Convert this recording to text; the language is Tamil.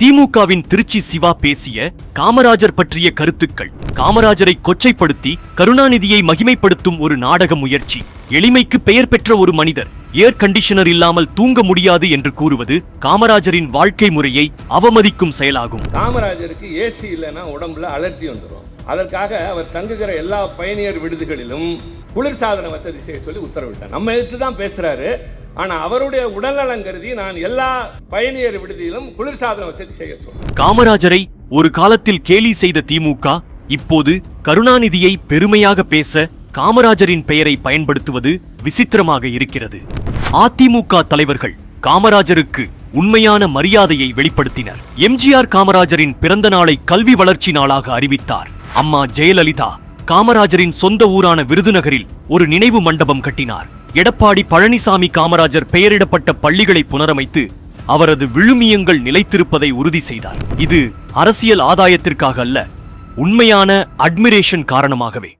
திமுகவின் திருச்சி சிவா பேசிய காமராஜர் பற்றிய கருத்துக்கள். காமராஜரை கொச்சைப்படுத்தி கருணாநிதியை மகிமைப்படுத்தும் ஒரு நாடக முயற்சி. எளிமைக்கு பெயர் பெற்ற ஒரு மனிதர். ஏர் கண்டிஷனர் இல்லாமல் தூங்க முடியாது என்று கூறுவது காமராஜரின் வாழ்க்கை முறையை அவமதிக்கும் செயலாகும். காமராஜருக்கு ஏசி இல்லைன்னா உடம்புல அலர்ஜி வந்துடும் அதற்காக அவர் தங்குகிற எல்லா பயணியர் விடுதிகளிலும் குளிர்சாதன வசதி செய்ய சொல்லி உத்தரவிட்டார். நம்ம எதிர்த்து தான் பேசுறாரு. ஆனா அவருடைய உடல்நலம் கருதி நான் எல்லா பயணியர் விடுதியிலும் குளிர்சாதன வசதி செய்ய சொன்னேன். காமராஜரை ஒரு காலத்தில் கேலி செய்த திமுக இப்போது கருணாநிதியை பெருமையாக பேச காமராஜரின் பெயரை பயன்படுத்துவது விசித்திரமாக இருக்கிறது. அதிமுக தலைவர்கள் காமராஜருக்கு உண்மையான மரியாதையை வெளிப்படுத்தினர். எம்ஜிஆர் காமராஜரின் பிறந்த நாளை கல்வி வளர்ச்சி நாளாக அறிவித்தார். அம்மா ஜெயலலிதா காமராஜரின் சொந்த ஊரான விருதுநகரில் ஒரு நினைவு மண்டபம் கட்டினார். எடப்பாடி பழனிசாமி காமராஜர் பெயரிடப்பட்ட பள்ளிகளை புனரமைத்து அவரது விழுமியங்கள் நிலைத்திருப்பதை உறுதி செய்தார். இது அரசியல் ஆதாயத்திற்காக அல்ல உண்மையான அட்மிரேஷன் காரணமாகவே.